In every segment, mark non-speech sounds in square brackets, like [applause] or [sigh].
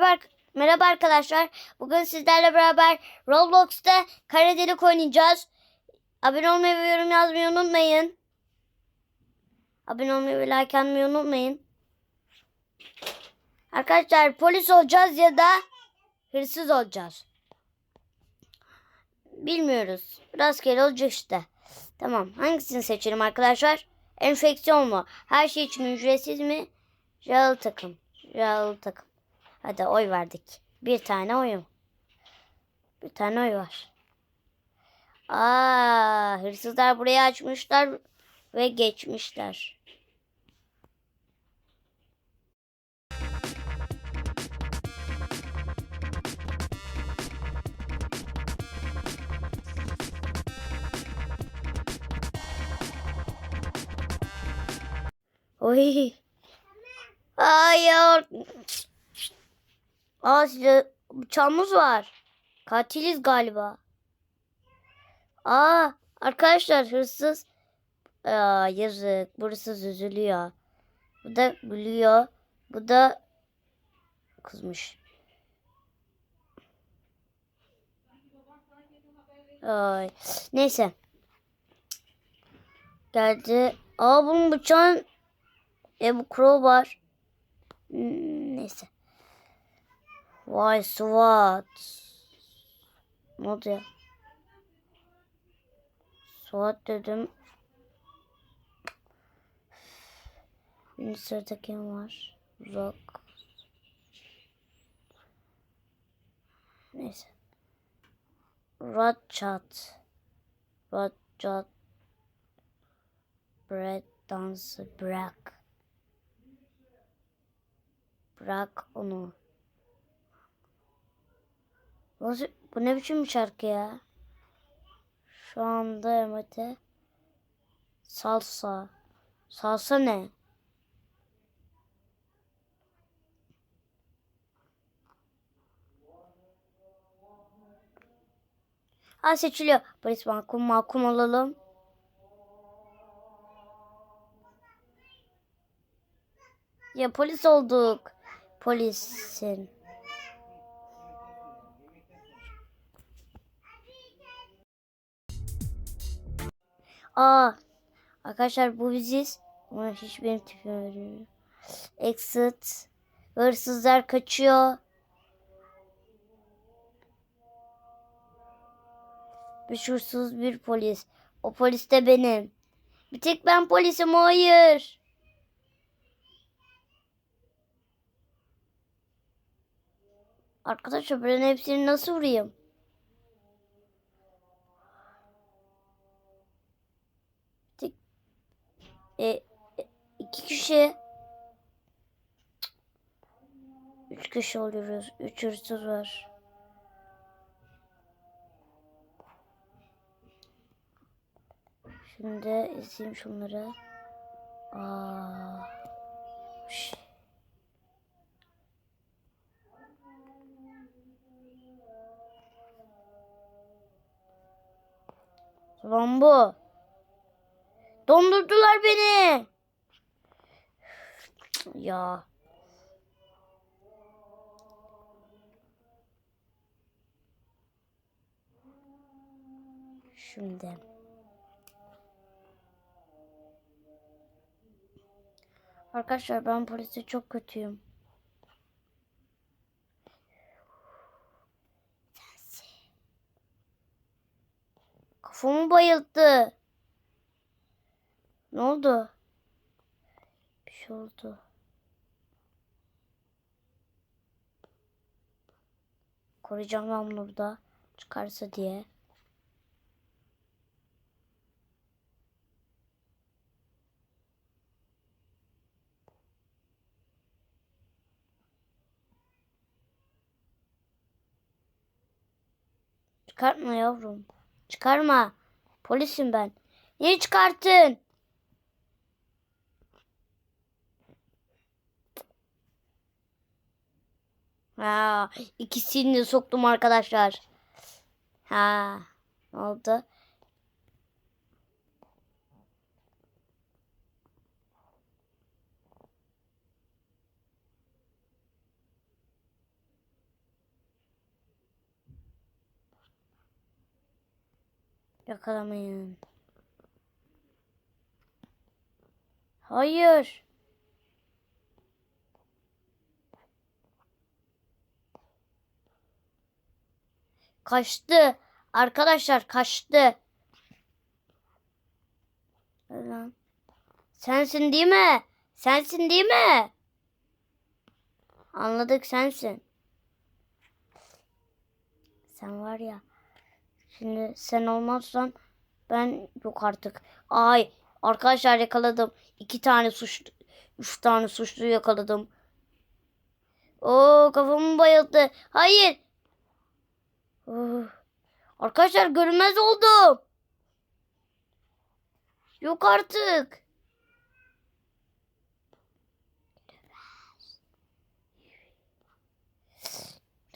Merhaba, merhaba arkadaşlar. Bugün sizlerle beraber Roblox'ta kare delik oynayacağız. Abone olmayı ve yorum yazmayı unutmayın. Abone olmayı ve like atmayı unutmayın. Arkadaşlar polis olacağız ya da hırsız olacağız. Bilmiyoruz. Rastgele olacak işte. Tamam. Hangisini seçelim arkadaşlar? Enfeksiyon mu? Her şey için ücretsiz mi? Real takım. Real takım. Hadi oy verdik. Bir tane oyum. Bir tane oy var. Aa, hırsızlar burayı açmışlar ve geçmişler. Oy. Hayır. Aa silah bıçağımız var. Katiliz galiba. Aa arkadaşlar hırsız. Aa yazık. Burası üzülüyor. Bu da gülüyor. Bu da kızmış. Ay. Neyse. Geldi. Aa bunun bıçağın e bu crowbar. Hmm, neyse. Vay SWAT. Ne oldu ya? SWAT dedim. Bir sırada kim var? Rock. Neyse. Ratchat. Ratchat. Bread dansı bırak. Bırak onu. Nasıl, bu ne biçim bir şarkı ya? Şu anda Emete salsa. Salsa ne? Ha seçiliyor. Polis mahkum mahkum olalım. Ya polis olduk. Polissin. Aa, arkadaşlar bu biziz. Ama hiç benim tipime vermiyor. Exit. Hırsızlar kaçıyor. Bir hırsız bir polis. O polis de benim. Bir tek ben polisim hayır. Arkadaşlar ben hepsini nasıl vurayım? Tek e, e, iki kişi üç kişi oluyoruz. Üç hırsız var. Şimdi izleyeyim şunları. Aa. Şş. Lan bu. Dondurdular beni. Ya. Şimdi. Arkadaşlar ben polise çok kötüyüm. Kafamı bayılttı. Ne oldu? Bir şey oldu. Koruyacağım ben burada. Çıkarsa diye. Çıkartma yavrum. Çıkarma. Polisim ben. Niye çıkarttın? Ha, ikisini de soktum arkadaşlar. Ha, ne oldu? Yakalamayın. Hayır. Kaçtı. Arkadaşlar kaçtı. Sensin değil mi? Sensin değil mi? Anladık sensin. Sen var ya. Şimdi sen olmazsan ben yok artık. Ay arkadaşlar yakaladım. İki tane suçlu, üç tane suçlu yakaladım. Oo kafamı bayıldı. Hayır. Arkadaşlar görünmez oldum. Yok artık.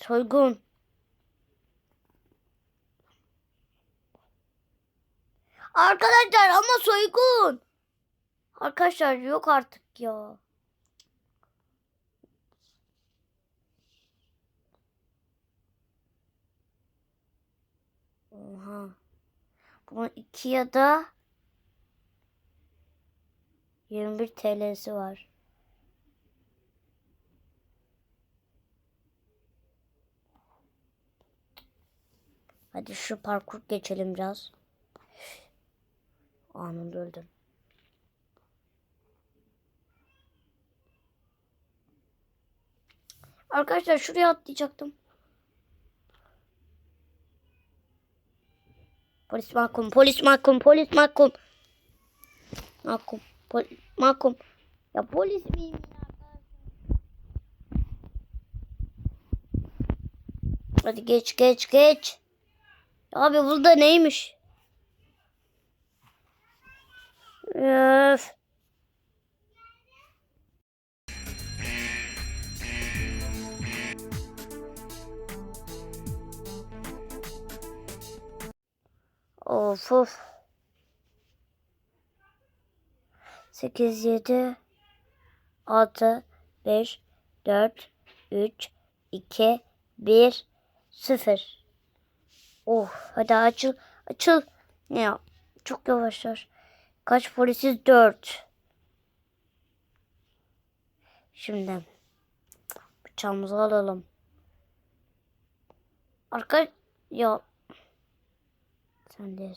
Soygun. Arkadaşlar ama soygun. Arkadaşlar yok artık ya. Oha. Bunun iki ya da 21 TL'si var. Hadi şu parkur geçelim biraz. Anında öldüm. Arkadaşlar şuraya atlayacaktım. Polis mahkum, polis mahkum, polis mahkum. Mahkum, pol mahkum. Ya polis miyim? Hadi geç geç geç. Abi burada neymiş? Öf. Of of. 8, 7, 6, 5, 4, 3, 2, 1, 0. Oh hadi açıl açıl. Ya çok yavaşlar. Kaç polisiz? 4. Şimdi bıçağımızı alalım. Arka ya sen de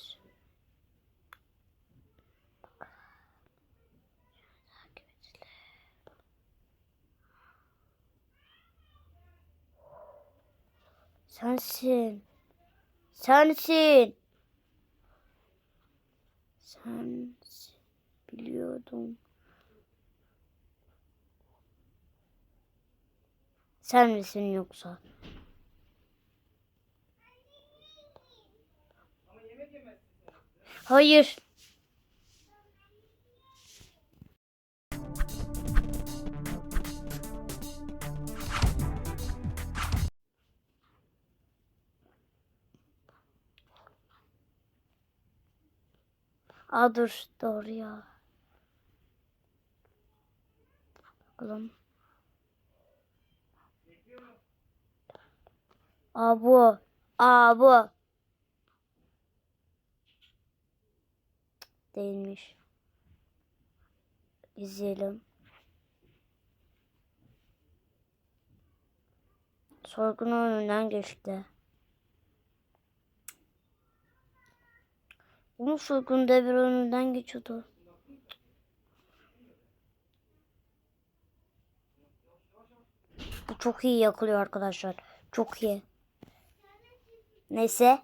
Sensin. Sensin. Sen biliyordum. Sen misin yoksa? Hayır. Aa dur doğru ya. Bakalım. Aa bu. Aa bu. Değilmiş. İzleyelim. Sorgunun önünden geçti. Onun sorgun devir önünden geçiyordu. Bu çok iyi yakılıyor arkadaşlar. Çok iyi. Neyse.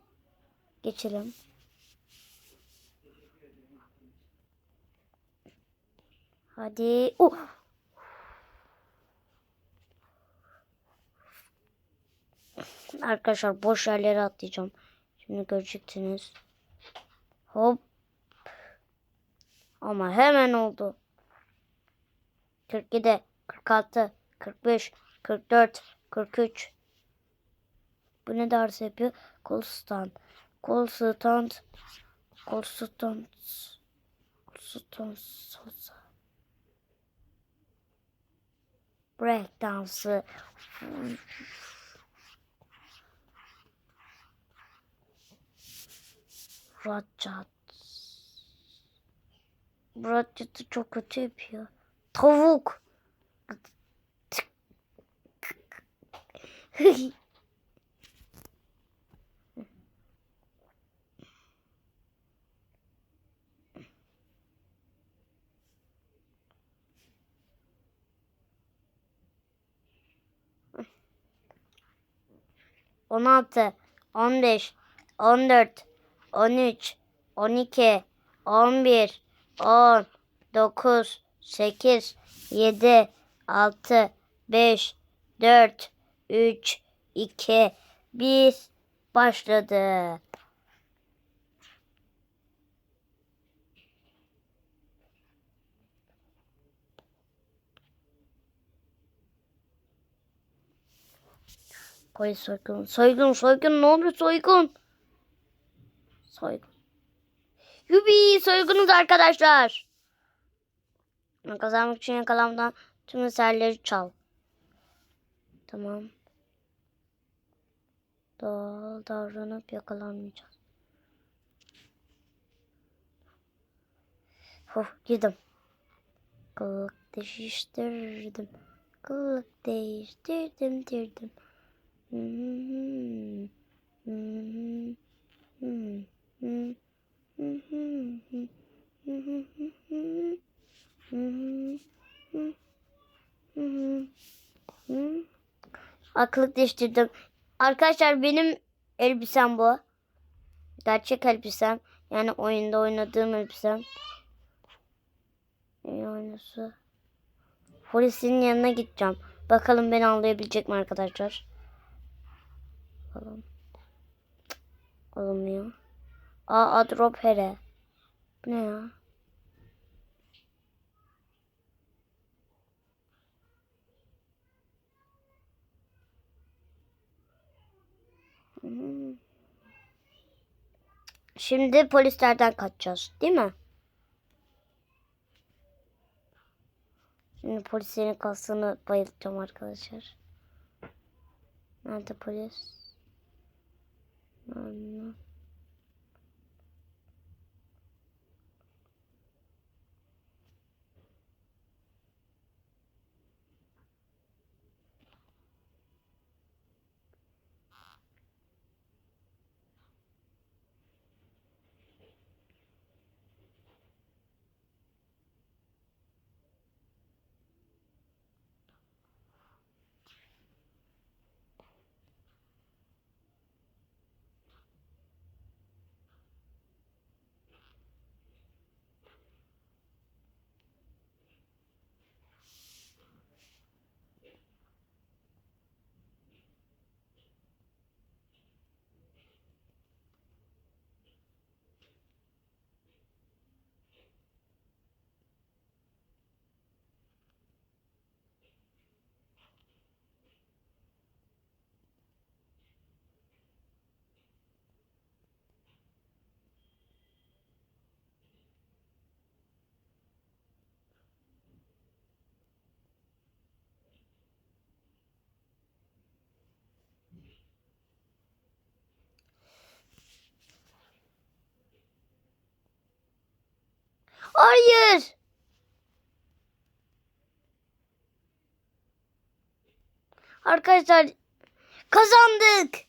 Geçelim. Hadi. Oh. Arkadaşlar boş yerlere atlayacağım. Şimdi göreceksiniz. Hop. Ama hemen oldu. 47, 46, 45, 44, 43. Bu ne ders yapıyor? Kol stand. Kol stand. Kol Break dansı. Muratcat. Muratcat'ı çok kötü yapıyor. Tavuk. [laughs] [laughs] 16, 15, 14, 13, 12, 11, 10, 9, 8, 7, 6, 5, 4, 3, 2, 1 başladı. Koy soygun. Soygun soygun ne oluyor soygun? Soygun. Yubi soygunuz arkadaşlar. Kazanmak için yakalamdan tüm eserleri çal. Tamam. Doğal davranıp yakalanmayacağız. Huh girdim. Kılık değiştirdim. Kılık değiştirdim dirdim. Aklık değiştirdim. Arkadaşlar benim elbisem bu. Gerçek elbisem. Yani oyunda oynadığım elbisem. İyi oynası. Polisin yanına gideceğim. Bakalım beni anlayabilecek mi arkadaşlar? Bakalım. Cık, Olmuyor. Aa Adrop Here. Bu ne ya? Hmm. Şimdi polislerden kaçacağız, değil mi? Şimdi polislerin kasını bayıltacağım arkadaşlar. Nerede polis? 嗯 Hayır. Arkadaşlar kazandık.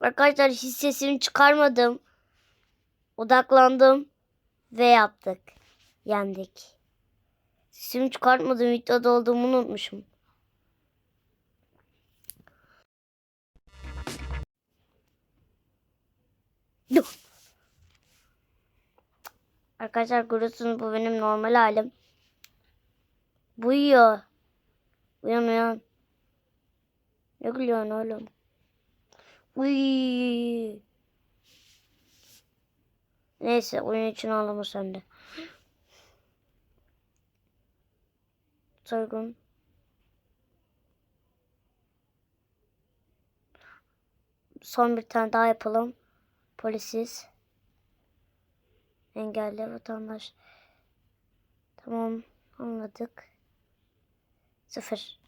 Arkadaşlar hiç sesimi çıkarmadım. Odaklandım ve yaptık. Yendik. Sesimi çıkartmadım. Videoda olduğumu unutmuşum. Arkadaşlar görüyorsunuz bu benim normal halim. Bu uyuyor. Uyan uyan. Ne gülüyorsun oğlum? Uy. Neyse oyun için ağlama sen de. Soygun. Son bir tane daha yapalım. Polisiz. Engelli vatandaş. Tamam anladık. Sıfır.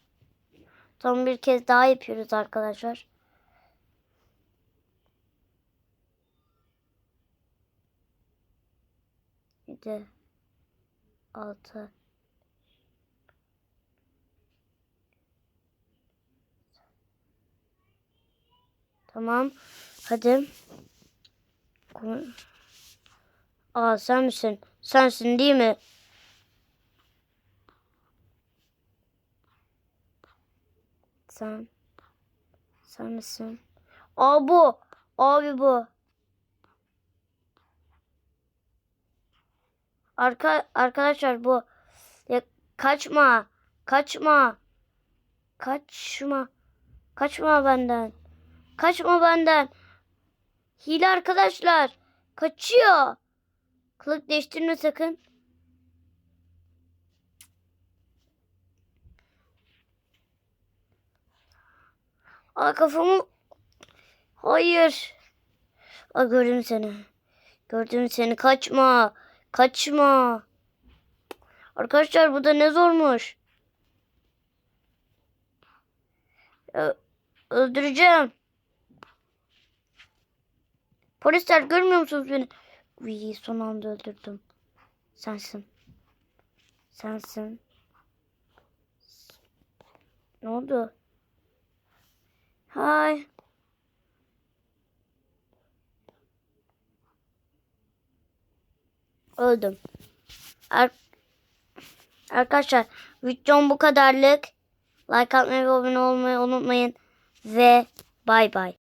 Son bir kez daha yapıyoruz arkadaşlar. 7 6 Tamam. Hadi. Ko- Aa sen misin? Sensin değil mi? Sen. Sen misin? Aa bu. Abi bu. Arka, arkadaşlar bu. Ya, kaçma. Kaçma. Kaçma. Kaçma benden. Kaçma benden. Hile arkadaşlar. Kaçıyor. Kılık değiştirme sakın. Aa kafamı... Hayır. Aa gördüm seni. Gördüm seni. Kaçma. Kaçma. Arkadaşlar bu da ne zormuş. Ö- öldüreceğim. Polisler görmüyor musunuz beni? Uy, son anda öldürdüm. Sensin. Sensin. Ne oldu? Hay. Öldüm. Ar- Arkadaşlar videom bu kadarlık. Like atmayı ve abone olmayı unutmayın. Ve bay bay.